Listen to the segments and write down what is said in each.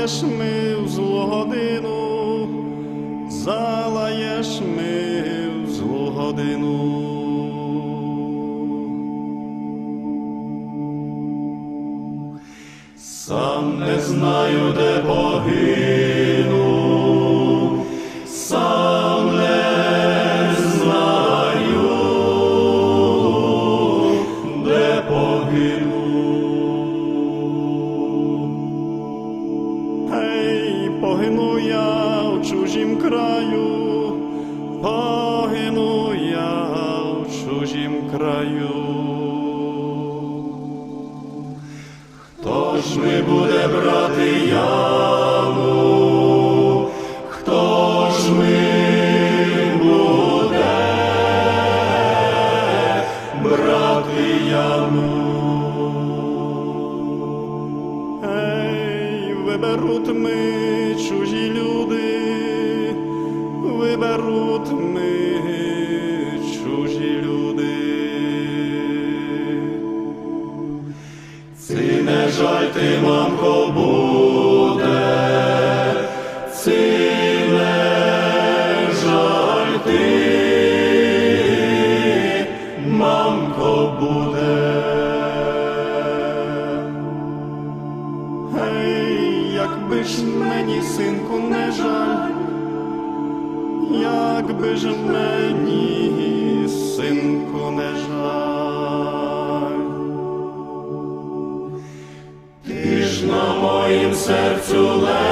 Yes, ma'am. серцю легко.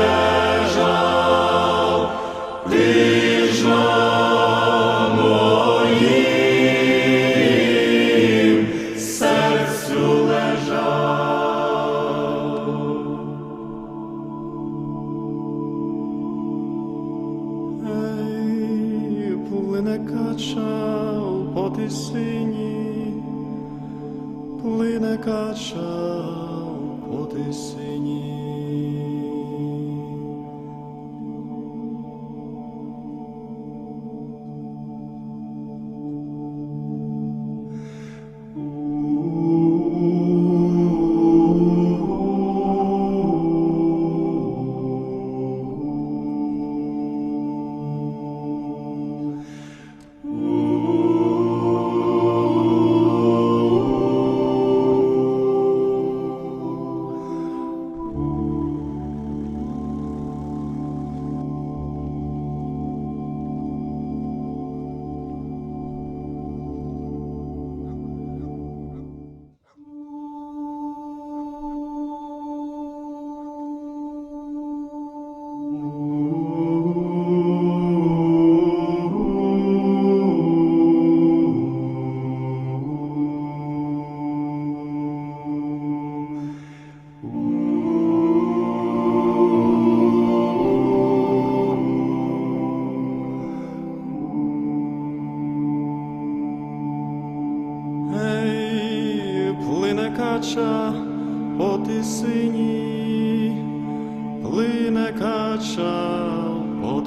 почав по.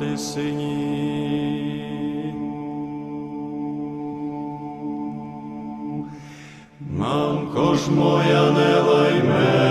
Мамко ж моя не лайме.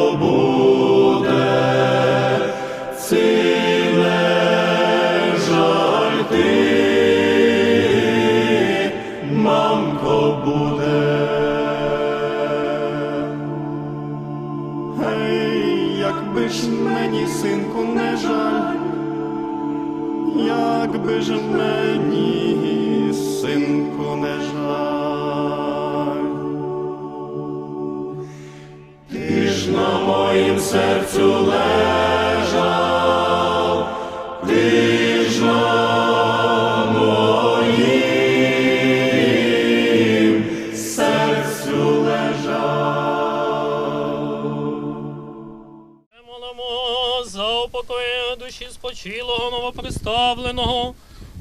Молимо душі спочилого новоприставленого,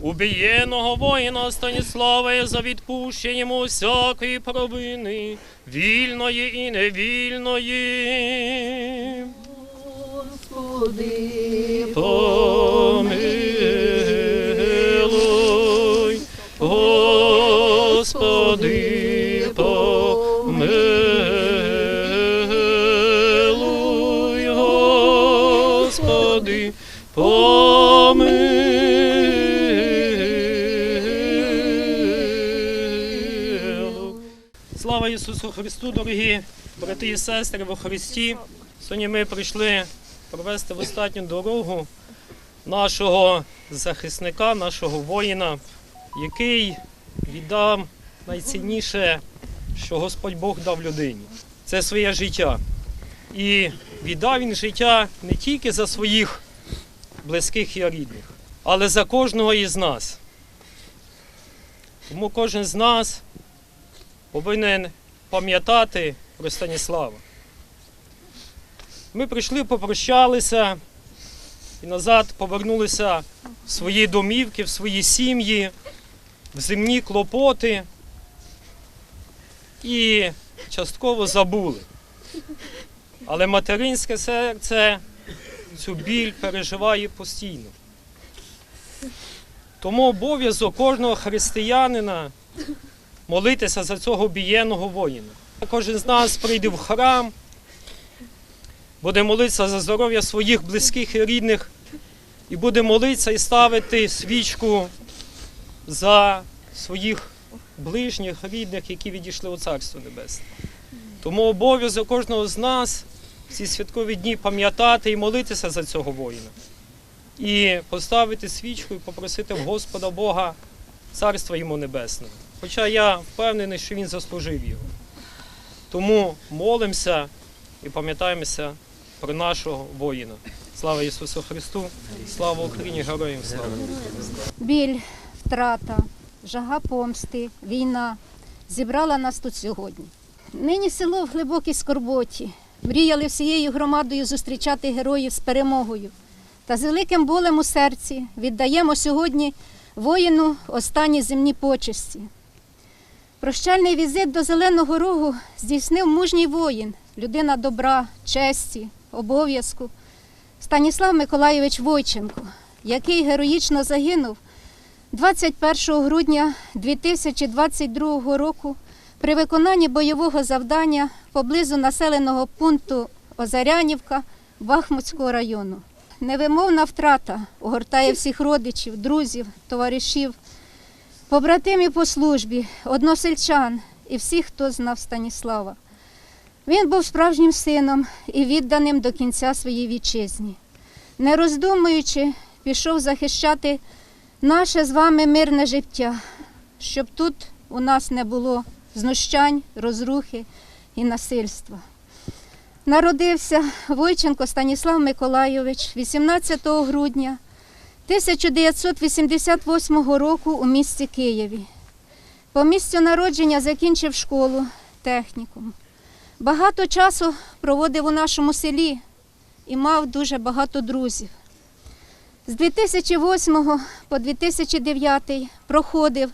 убієного воїна Станіслава за відпущенням усякої провини, вільної і невільної. Господи, Христу, дорогі брати і сестри во Христі. Сьогодні ми прийшли провести в останню дорогу нашого захисника, нашого воїна, який віддав найцінніше, що Господь Бог дав людині. Це своє життя. І віддав він життя не тільки за своїх близьких і рідних, але за кожного із нас. Тому кожен з нас повинен пам'ятати про Станіслава. Ми прийшли, попрощалися і назад повернулися в свої домівки, в свої сім'ї, в земні клопоти і частково забули. Але материнське серце цю біль переживає постійно. Тому обов'язок кожного християнина молитися за цього бієного воїна. Кожен з нас прийде в храм, буде молитися за здоров'я своїх близьких і рідних, і буде молитися і ставити свічку за своїх ближніх, рідних, які відійшли у Царство Небесне. Тому обов'язок кожного з нас в ці святкові дні пам'ятати і молитися за цього воїна. І поставити свічку і попросити в Господа Бога царства йому небесного. Хоча я впевнений, що він заслужив його. Тому молимося і пам'ятаємося про нашого воїна. Слава Ісусу Христу! Слава Україні! Героям слава! біль, втрата, жага помсти, війна зібрала нас тут сьогодні. Нині село в глибокій скорботі. Мріяли всією громадою зустрічати героїв з перемогою. Та з великим болем у серці віддаємо сьогодні воїну останні земні почесті. Прощальний візит до Зеленого Рогу здійснив мужній воїн, людина добра, честі, обов'язку. Станіслав Миколайович Войченко, який героїчно загинув 21 грудня 2022 року при виконанні бойового завдання поблизу населеного пункту Озарянівка Бахмутського району. Невимовна втрата огортає всіх родичів, друзів, товаришів, побратимів по службі, односельчан і всіх, хто знав Станіслава. Він був справжнім сином і відданим до кінця своїй вітчизні. Не роздумуючи, пішов захищати наше з вами мирне життя, щоб тут у нас не було знущань, розрухи і насильства. Народився Войченко Станіслав Миколайович 18 грудня 1988 року у місті Києві. По місцю народження закінчив школу, технікум. Багато часу проводив у нашому селі і мав дуже багато друзів. З 2008 по 2009 проходив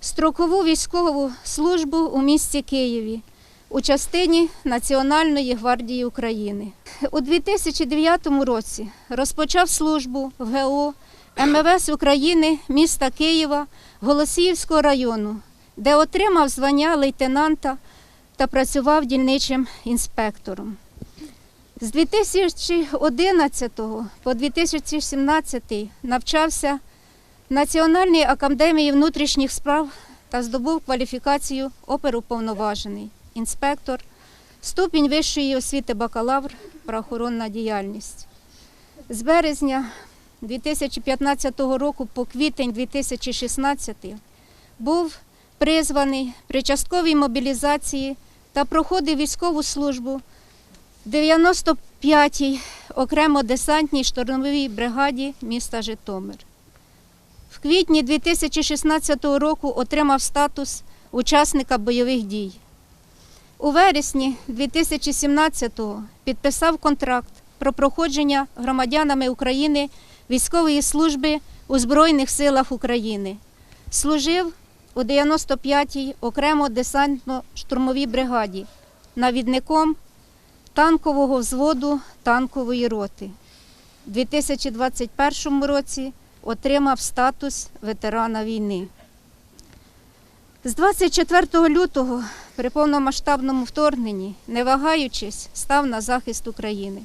строкову військову службу у місті Києві у частині Національної гвардії України. У 2009 році розпочав службу в ГО МВС України міста Києва Голосіївського району, де отримав звання лейтенанта та працював дільничим інспектором. З 2011 по 2017 навчався Національній академії внутрішніх справ та здобув кваліфікацію оперуповноважений, інспектор, ступінь вищої освіти бакалавр, правоохоронна діяльність. З березня 2015 року по квітень 2016 був призваний при частковій мобілізації та проходив військову службу в 95-й окремо десантній штурмовій бригаді міста Житомир. В квітні 2016 року отримав статус учасника бойових дій. У вересні 2017-го підписав контракт про проходження громадянами України військової служби у Збройних силах України. Служив у 95-й окремо десантно-штурмовій бригаді навідником танкового взводу танкової роти. У 2021 році отримав статус ветерана війни. З 24 лютого при повномасштабному вторгненні, не вагаючись, став на захист України.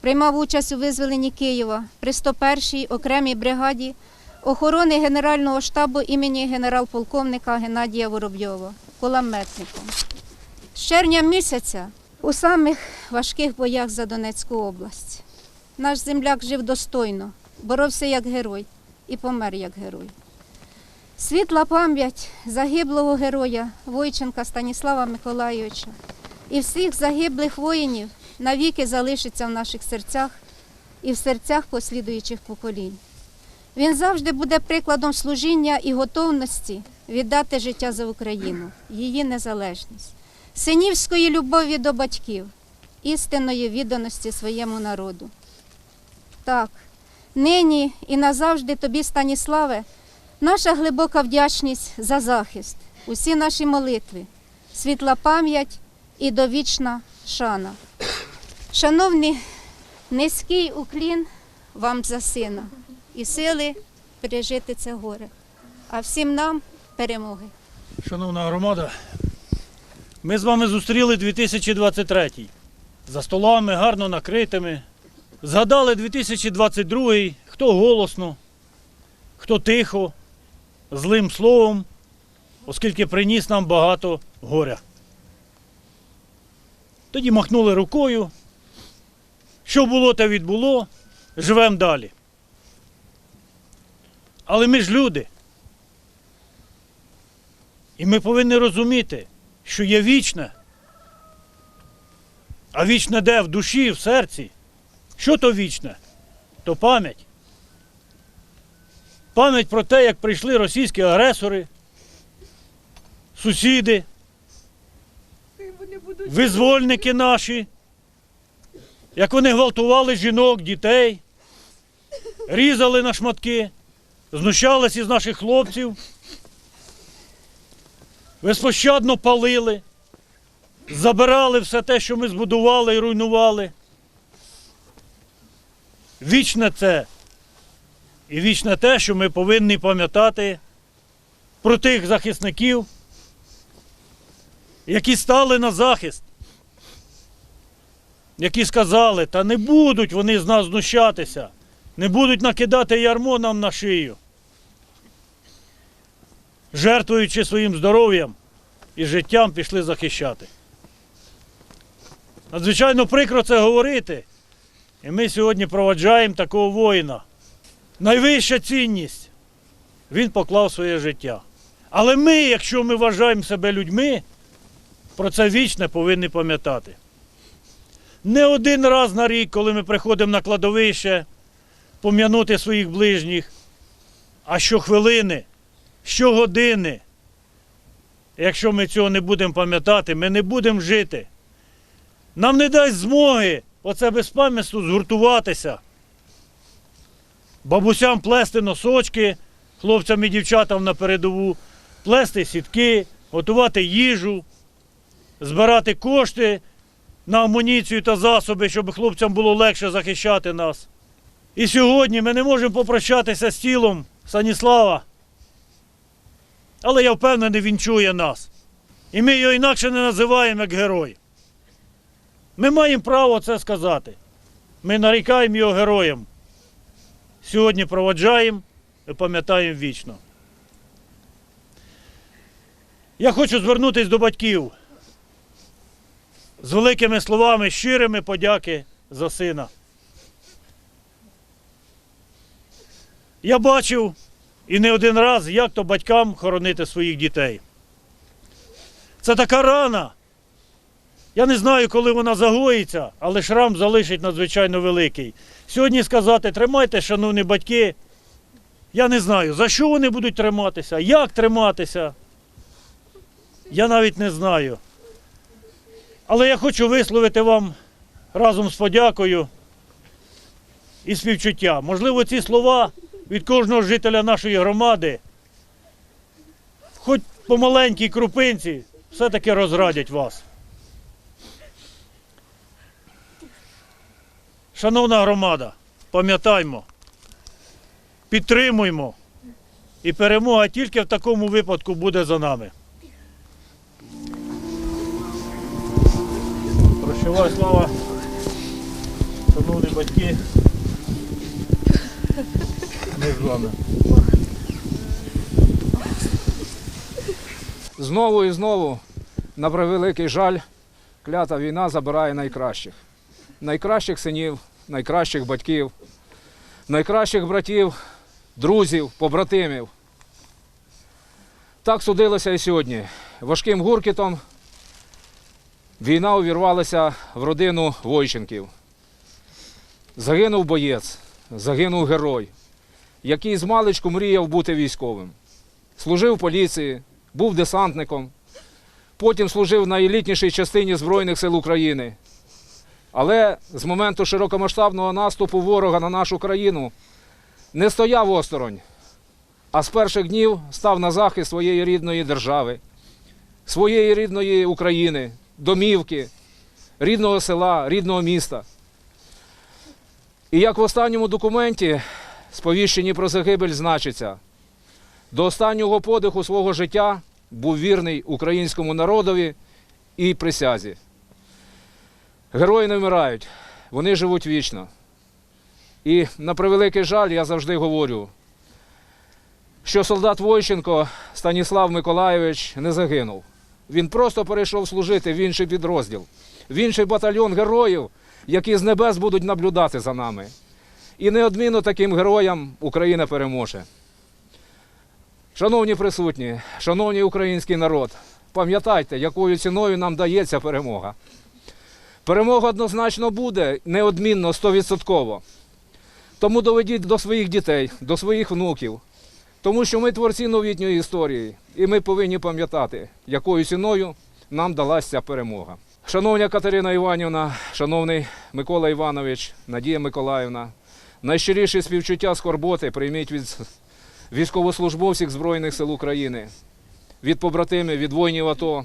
Приймав участь у визволенні Києва при 101-й окремій бригаді охорони Генерального штабу імені генерал-полковника Геннадія Воробйова, кулеметником. З червня місяця у самих важких боях за Донецьку область. Наш земляк жив достойно, боровся як герой і помер як герой. Світла пам'ять загиблого героя Войченка Станіслава Миколайовича і всіх загиблих воїнів навіки залишиться в наших серцях і в серцях послідуючих поколінь. Він завжди буде прикладом служіння і готовності віддати життя за Україну, її незалежність, синівської любові до батьків, істинної відданості своєму народу. Так, нині і назавжди тобі, Станіславе, наша глибока вдячність за захист, усі наші молитви, світла пам'ять і довічна шана. Шановні, низький уклін вам за сина і сили пережити це горе, а всім нам перемоги. Шановна громада, ми з вами зустріли 2023 за столами гарно накритими. Згадали 2022, хто голосно, хто тихо, злим словом, оскільки приніс нам багато горя. Тоді махнули рукою. Що було, те відбуло, живемо далі. Але ми ж люди. І ми повинні розуміти, що є вічне. А вічне де? В душі, в серці. Що то вічне? То пам'ять. Пам'ять про те, як прийшли російські агресори, сусіди, визвольники наші, як вони гвалтували жінок, дітей, різали на шматки, знущалися із наших хлопців безпощадно палили, забирали все те, що ми збудували і руйнували. Вічне це. І вічне те, що ми повинні пам'ятати про тих захисників, які стали на захист, які сказали, та не будуть вони з нас знущатися, не будуть накидати ярмо нам на шию жертвуючи своїм здоров'ям і життям, пішли захищати. Надзвичайно прикро це говорити. І ми сьогодні проваджаємо такого воїна. Найвища цінність. Він поклав своє життя. Але ми, якщо ми вважаємо себе людьми, про це вічне повинні пам'ятати. Не один раз на рік, коли ми приходимо на кладовище, пом'янути своїх ближніх, а щохвилини, щогодини. Якщо ми цього не будемо пам'ятати, ми не будемо жити. Нам не дасть змоги оце безпам'ятство згуртуватися. Бабусям плести носочки, хлопцям і дівчатам на передову, плести сітки, готувати їжу, збирати кошти на амуніцію та засоби, щоб хлопцям було легше захищати нас. І сьогодні ми не можемо попрощатися з тілом Станіслава. Але я впевнений, він чує нас. І ми його інакше не називаємо як герой. Ми маємо право це сказати. Ми нарікаємо його героєм. Сьогодні проводжаємо і пам'ятаємо вічно. Я хочу звернутися до батьків з великими словами, щирими подяки за сина. Я бачив і не один раз, як то батькам хоронити своїх дітей. Це така рана, Я не знаю, коли вона загоїться, але шрам залишить надзвичайно великий. Сьогодні сказати, тримайте, шановні батьки. Я не знаю, за що вони будуть триматися, як триматися. Я навіть не знаю. Але я хочу висловити вам разом з подякою і співчуття. Можливо, ці слова від кожного жителя нашої громади, хоч по маленькій крупинці, все-таки розрадять вас. Шановна громада, пам'ятаймо, підтримуймо, і перемога тільки в такому випадку буде за нами. Прощавай, слава, шановні батьки. Ми з. Знову і знову, на превеликий жаль, клята війна забирає найкращих. Найкращих синів, найкращих батьків, найкращих братів, друзів, побратимів. Так судилося і сьогодні. Важким гуркітом війна увірвалася в родину Войченків. Загинув боєць, загинув герой, який з маличку мріяв бути військовим. Служив в поліції, був десантником, потім служив на елітнішій частині Збройних сил України. Але з моменту широкомасштабного наступу ворога на нашу країну не стояв осторонь, а з перших днів став на захист своєї рідної держави, своєї рідної України, домівки, рідного села, рідного міста. І як в останньому документі, сповіщенні про загибель, значиться. До останнього подиху свого життя був вірний українському народові і присязі. Герої не вмирають, вони живуть вічно. І на превеликий жаль, я завжди говорю, що солдат Войченко Станіслав Миколайович не загинув. Він просто перейшов служити в інший підрозділ, в інший батальйон героїв, які з небес будуть наблюдати за нами. І неодмінно таким героям Україна переможе. Шановні присутні, шановний український народ, пам'ятайте, якою ціною нам дається перемога. Перемога однозначно буде, неодмінно, стовідсотково. Тому доведіть до своїх дітей, до своїх внуків. Тому що ми творці новітньої історії, і ми повинні пам'ятати, якою ціною нам далася ця перемога. Шановна Катерина Іванівна, шановний Микола Іванович, Надія Миколаївна, найщиріші співчуття скорботи прийміть від військовослужбовців Збройних сил України, від побратимів, від воїнів АТО.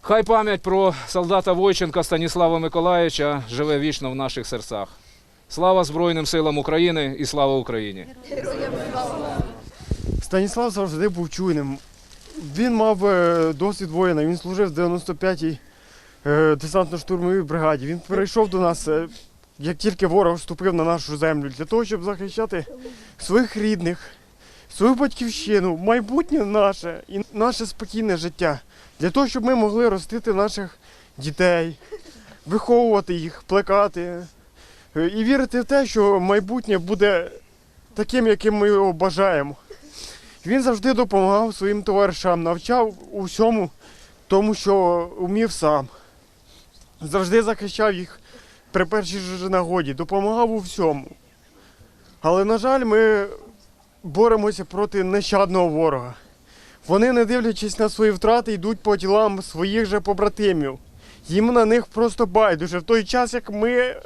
Хай пам'ять про солдата Войченка Станіслава Миколаївича живе вічно в наших серцях. Слава Збройним силам України і слава Україні! Станіслав завжди був чуйним. Він мав е, досвід воїна, він служив в 95-й е, десантно-штурмовій бригаді. Він перейшов до нас, е, як тільки ворог вступив на нашу землю, для того, щоб захищати своїх рідних, свою батьківщину, майбутнє наше і наше спокійне життя. Для того, щоб ми могли ростити наших дітей, виховувати їх, плекати і вірити в те, що майбутнє буде таким, яким ми його бажаємо. Він завжди допомагав своїм товаришам, навчав усьому тому, що вмів сам. Завжди захищав їх при першій ж нагоді, допомагав у всьому. Але, на жаль, ми боремося проти нещадного ворога. Вони, не дивлячись на свої втрати, йдуть по тілам своїх же побратимів. Їм на них просто байдуже. В той час, як ми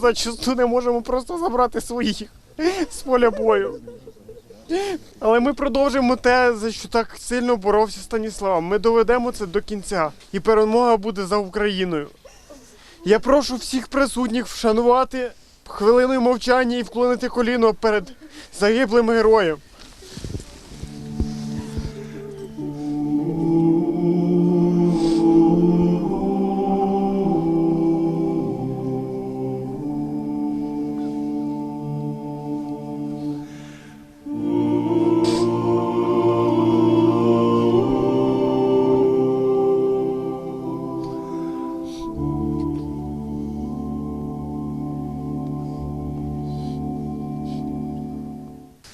зачасту не можемо просто забрати своїх з поля бою. Але ми продовжимо те, за що так сильно боровся Станіслав. Ми доведемо це до кінця. І перемога буде за Україною. Я прошу всіх присутніх вшанувати хвилиною мовчання і вклонити коліно перед загиблим героєм.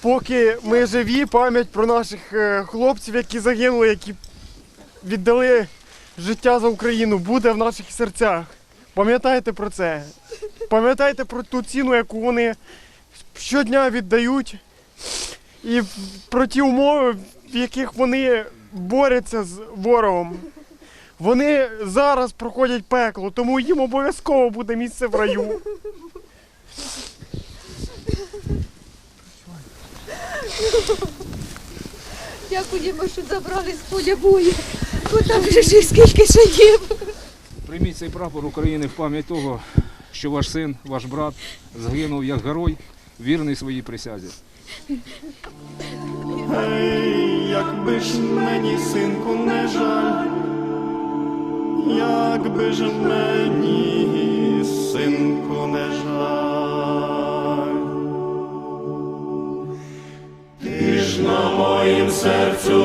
Поки ми живі, пам'ять про наших е, хлопців, які загинули, які віддали життя за Україну буде в наших серцях. Пам'ятайте про це. Пам'ятайте про ту ціну, яку вони щодня віддають, і про ті умови, в яких вони борються з ворогом. Вони зараз проходять пекло, тому їм обов'язково буде місце в раю. Дякуємо, що забрали з поля бою. Бо там вже ж скільки сидів. Прийміть цей прапор України в пам'ять того, що ваш син, ваш брат загинув як герой, вірний своїй присязі. Ей, якби ж мені, синку, не жаль, якби ж мені, синку, не жаль. На моїм серцю